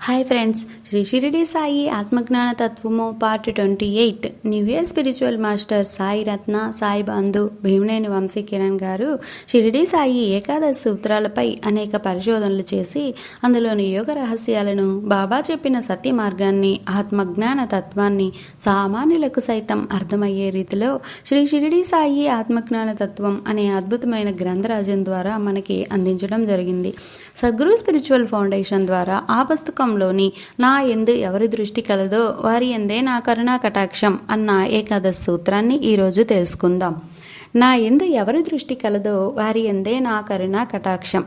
Hi friends Shri Shirdi Sai ఆత్మజ్ఞాన తత్వము part twenty eight new year spiritual master Sai Ratna Sai Bandhu Bheemaneni Vamsi Kiran garu Shirdi Sai Ekadashi సూత్రాలపై అనేక పరిశోధనలు చేసి అందులోని యోగ రహస్యాలను బాబా చెప్పిన సత్య మార్గాన్ని ఆత్మజ్ఞాన తత్వాన్ని సామాన్యులకు సైతం అర్థమయ్యే రీతిలో శ్రీ షిరిడి సాయి ఆత్మజ్ఞాన తత్వం అనే అద్భుతమైన గ్రంథరాజ్యం ద్వారా మనకి అందించడం జరిగింది. సద్గురు స్పిరిచువల్ ఫౌండేషన్ ద్వారా ఆ పుస్తకం లోకంలోని నా ఎందు ఎవరి దృష్టి కలదో వారి ఎందే నా కరుణా కటాక్షం అన్న ఏకాదశ సూత్రాన్ని ఈరోజు తెలుసుకుందాం. నా ఎందు ఎవరి దృష్టి కలదో వారి ఎందే నా కరుణా కటాక్షం.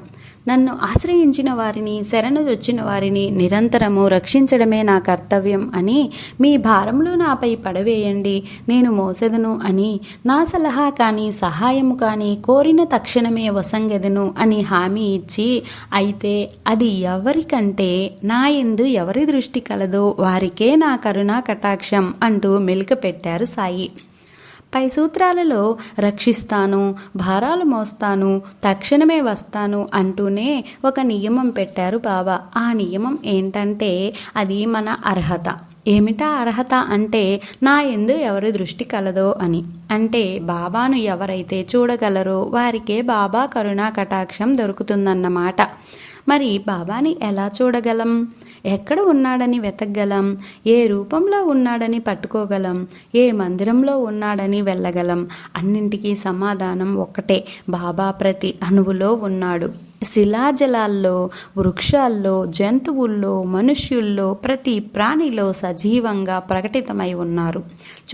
నన్ను ఆశ్రయించిన వారిని శరణు వచ్చిన వారిని నిరంతరము రక్షించడమే నా కర్తవ్యం అని మీ భారములు నాపై పడవేయండి. నేను మోసెదను అని నా సలహా కానీ సహాయము కానీ కోరిన తక్షణమే వసంగెదను అని హామీ ఇచ్చి అయితే అది ఎవరికంటే నా ఎందు ఎవరి దృష్టి కలదో వారికే నా కరుణా కటాక్షం అంటూ మెలిక పెట్టారు సాయి. పై సూత్రాలలో రక్షిస్తాను భారాలు మోస్తాను తక్షణమే వస్తాను అంటూనే ఒక నియమం పెట్టారు బాబా ఆ నియమం ఏంటంటే అది మన అర్హత. ఏమిటా అర్హత అంటే నా ఎందు ఎవరి దృష్టి కలదో అని. అంటే బాబాను ఎవరైతే చూడగలరో వారికే బాబా కరుణా కటాక్షం దొరుకుతుందన్నమాట. మరి బాబాని ఎలా చూడగలం? ఎక్కడ ఉన్నాడని వెతకగలం? ఏ రూపంలో ఉన్నాడని పట్టుకోగలం? ఏ మందిరంలో ఉన్నాడని వెళ్ళగలం? అన్నింటికీ సమాధానం ఒక్కటే. బాబా ప్రతి అణువులో ఉన్నాడు. శిలాజలాల్లో వృక్షాల్లో జంతువుల్లో మనుష్యుల్లో ప్రతి ప్రాణిలో సజీవంగా ప్రకటితమై ఉన్నారు.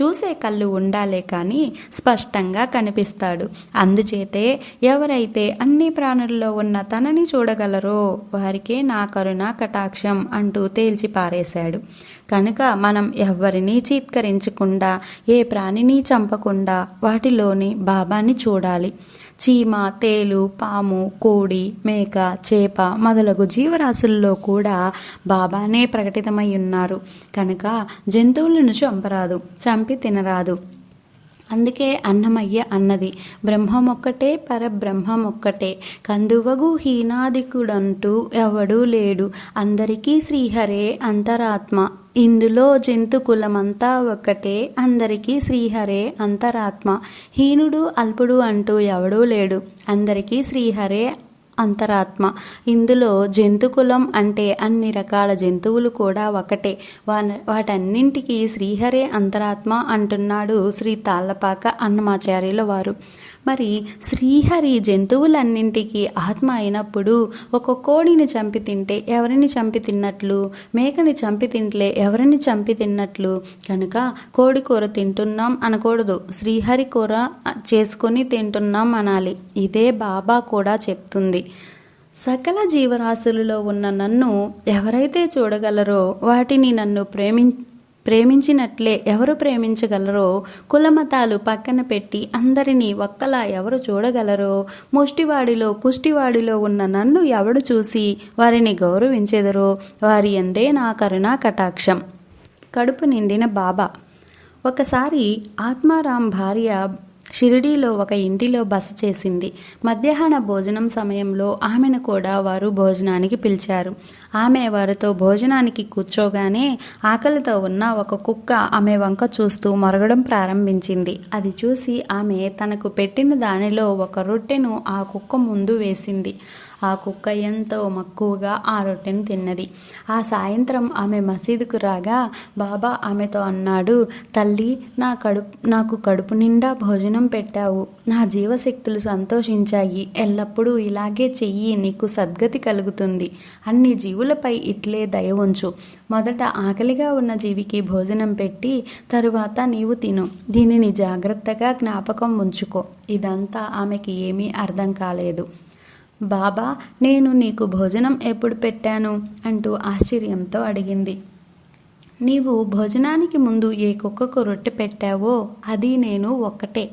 చూసే కళ్ళు ఉండాలే కానీ స్పష్టంగా కనిపిస్తాడు. అందుచేతే ఎవరైతే అన్ని ప్రాణుల్లో ఉన్న తనని చూడగలరో వారికే నా కరుణ కటాక్షం అంటూ తేల్చి పారేశాడు. కనుక మనం ఎవరిని చీత్కరించకుండా ఏ ప్రాణిని చంపకుండా వాటిలోని బాబాని చూడాలి. చీమ తేలు పాము కోడి మేక చేప మొదలగు జీవరాశుల్లో కూడా బాబానే ప్రకటితమై ఉన్నారు. కనుక జంతువులను చంపరాదు చంపి తినరాదు. అందుకే అన్నమయ్య అన్నది బ్రహ్మమొక్కటే పరబ్రహ్మమొక్కటే కందువగు హీనాదికుడంటూ ఎవడూ లేడు. అందరికీ శ్రీహరే అంతరాత్మ. ఇందులో జంతు కులమంతా ఒక్కటే అందరికీ శ్రీహరే అంతరాత్మ. హీనుడు అల్పుడు అంటూ ఎవడూ లేడు. అందరికీ శ్రీహరే అంతరాత్మ. ఇందులో జంతుకులం అంటే అన్ని రకాల జంతువులు కూడా ఒకటే. వా వాటన్నింటికీ శ్రీహరే అంతరాత్మ అంటున్నాడు శ్రీ తాళ్ళపాక అన్నమాచార్యుల వారు. మరి శ్రీహరి జంతువులన్నింటికి ఆత్మ అయినప్పుడు ఒక కోడిని చంపి తింటే ఎవరిని చంపి తిన్నట్లు? మేకని చంపి తింటే ఎవరిని చంపి తిన్నట్లు? కనుక కోడి కూర తింటున్నాం అనకూడదు. శ్రీహరి కూర చేసుకొని తింటున్నాం అనాలి. ఇదే బాబా కూడా చెప్తుంది. సకల జీవరాశులలో ఉన్న నన్ను ఎవరైతే చూడగలరో వాటిని నన్ను ప్రేమి ప్రేమించినట్లే ఎవరు ప్రేమించగలరో కులమతాలు పక్కన పెట్టి అందరినీ ఒక్కలా ఎవరు చూడగలరో ముష్టివాడిలో కుష్టివాడిలో ఉన్న నన్ను ఎవడు చూసి వారిని గౌరవించెదరో వారి ఎందే నా కరుణా కటాక్షం. కడుపు నిండిన బాబా. ఒకసారి ఆత్మారాం భార్య షిరిడీలో ఒక ఇంటిలో బస చేసింది. మధ్యాహ్న భోజనం సమయంలో ఆమెను కూడా వారు భోజనానికి పిలిచారు. ఆమె వారితో భోజనానికి కూర్చోగానే ఆకలితో ఉన్న ఒక కుక్క ఆమె వంక చూస్తూ మరగడం ప్రారంభించింది. అది చూసి ఆమె తనకు పెట్టిన దానిలో ఒక రొట్టెను ఆ కుక్క ముందు వేసింది. ఆ కుక్క ఎంతో మక్కువగా ఆ రొట్టెను తిన్నది. ఆ సాయంత్రం ఆమె మసీదుకు రాగా బాబా ఆమెతో అన్నాడు తల్లి నా కడుపు నాకు కడుపు నిండా భోజనం పెట్టావు. నా జీవశక్తులు సంతోషించాయి. ఎల్లప్పుడూ ఇలాగే చెయ్యి నీకు సద్గతి కలుగుతుంది. అన్ని జీవులపై ఇట్లే దయ ఉంచు. మొదట ఆకలిగా ఉన్న జీవికి భోజనం పెట్టి తరువాత నీవు తిను. దీనిని జాగ్రత్తగా జ్ఞాపకం ఉంచుకో. ఇదంతా ఆమెకి ఏమీ అర్థం కాలేదు. బాబా నేను నీకు భోజనం ఎప్పుడు పెట్టాను? అంటూ ఆశ్చర్యంతో అడిగింది. నీవు భోజనానికి ముందు ఏ కుక్కకు రొట్టె పెట్టావో అది నేను ఒక్కటే.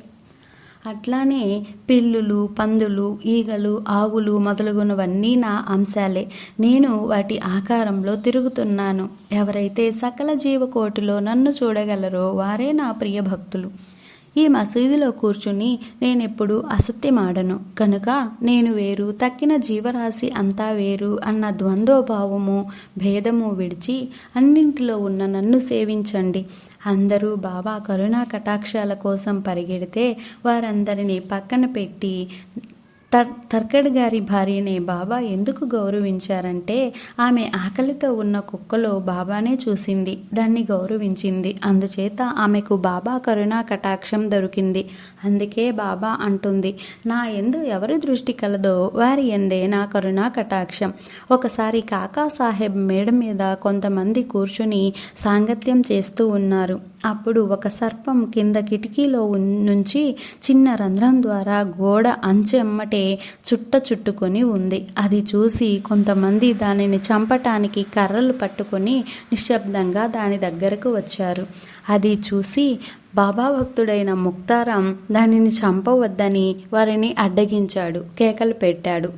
అట్లానే పిల్లులు పందులు ఈగలు ఆవులు మొదలగునవన్నీ నా అంశాలే. నేను వాటి ఆకారంలో తిరుగుతున్నాను. ఎవరైతే సకల జీవకోటిలో నన్ను చూడగలరో వారే నా ప్రియ భక్తులు ఈ మసీదులో కూర్చుని నేనెప్పుడు అసత్యమాడను. కనుక నేను వేరు తక్కిన జీవరాశి అంతా వేరు అన్న ద్వంద్వభావము భేదము విడిచి అన్నింటిలో ఉన్న నన్ను సేవించండి. అందరూ బాబా కరుణా కటాక్షాల కోసం పరిగెడితే వారందరినీ పక్కన పెట్టి తర్ తర్కడ్ గారి భార్యని బాబా ఎందుకు గౌరవించారంటే ఆమె ఆకలితో ఉన్న కుక్కలో బాబానే చూసింది దాన్ని గౌరవించింది. అందుచేత ఆమెకు బాబా కరుణా కటాక్షం దొరికింది. అందుకే బాబా అంటుంది నా ఎందు ఎవరి దృష్టి కలదో వారి ఎందే నా కరుణా కటాక్షం. ఒకసారి కాకా సాహెబ్ మేడ మీద కొంతమంది కూర్చుని సాంగత్యం చేస్తూ ఉన్నారు. అప్పుడు ఒక సర్పం కింద కిటికీలో నుంచి చిన్న రంధ్రం ద్వారా గోడ అంచెమ్మటే చుట్ట చుట్టుకొని ఉంది. అది చూసి కొంతమంది దానిని చంపటానికి కర్రలు పట్టుకొని నిశ్శబ్దంగా దాని దగ్గరకు వచ్చారు. అది చూసి బాబా భక్తుడైన ముక్తారాం దానిని చంపవద్దని వారిని అడ్డగించాడు కేకలు పెట్టాడు.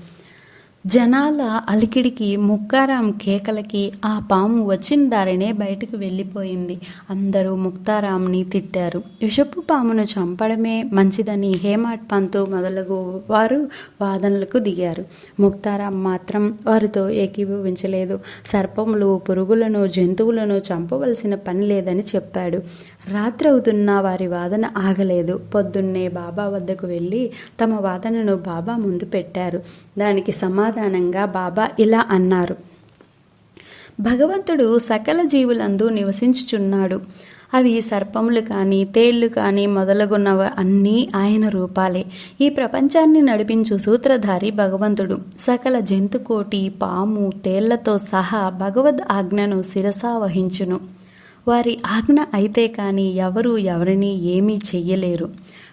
జనాల అలికిడికి ముక్తారాం కేకలకి ఆ పాము వచ్చిన దారినే బయటకు వెళ్ళిపోయింది. అందరూ ముక్తారాంని తిట్టారు. విషపు పామును చంపడమే మంచిదని హేమాట్ పంతు మొదలగు వారు వాదనలకు దిగారు. ముక్తారాం మాత్రం వారితో ఏకీభవించలేదు. సర్పములు పురుగులను జంతువులను చంపవలసిన పని లేదని చెప్పాడు. రాత్రవుతున్న వారి వాదన ఆగలేదు. పొద్దున్నే బాబా వద్దకు వెళ్ళి తమ వాదనను బాబా ముందు పెట్టారు. దానికి సమాధానంగా బాబా ఇలా అన్నారు. భగవంతుడు సకల జీవులందు నివసించుచున్నాడు. అవి సర్పములు కానీ తేళ్ళు కానీ మొదలగున్నవ అన్నీ ఆయన రూపాలే. ఈ ప్రపంచాన్ని నడిపించు సూత్రధారి భగవంతుడు. సకల జంతుకోటి పాము తేళ్ళతో సహా భగవద్ ఆజ్ఞను శిరసా వహించును. వారి ఆజ్ఞ అయితే కానీ ఎవరు ఎవరిని ఏమీ చెయ్యలేరు.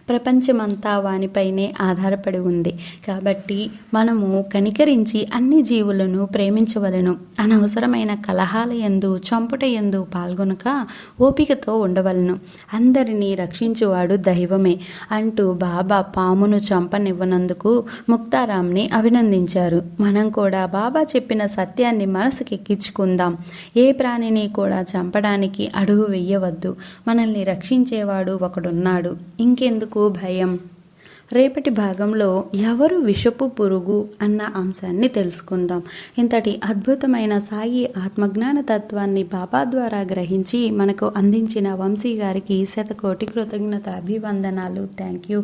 ప్రపంచమంతా వానిపైనే ఆధారపడి ఉంది. కాబట్టి మనము కనికరించి అన్ని జీవులను ప్రేమించవలను. అనవసరమైన కలహాల ఎందు చంపుట ఎందు పాల్గొనక ఓపికతో ఉండవలను. అందరినీ రక్షించువాడు దైవమే అంటూ బాబా పామును చంపనివ్వనందుకు ముక్తారాంని అభినందించారు. మనం కూడా బాబా చెప్పిన సత్యాన్ని మనసుకెక్కించుకుందాం. ఏ ప్రాణిని కూడా చంపడానికి అడుగు వెయ్యవద్దు మనల్ని రక్షించేవాడు ఒకడున్నాడు. ఇంకెందుకు భయం? రేపటి భాగంలో ఎవరు విషపు పురుగు అన్న అంశాన్ని తెలుసుకుందాం. ఇంతటి అద్భుతమైన సాయి ఆత్మజ్ఞాన తత్వాన్ని బాబా ద్వారా గ్రహించి మనకు అందించిన వంశీ గారికి శతకోటి కృతజ్ఞత అభివందనాలు థ్యాంక్ యూ.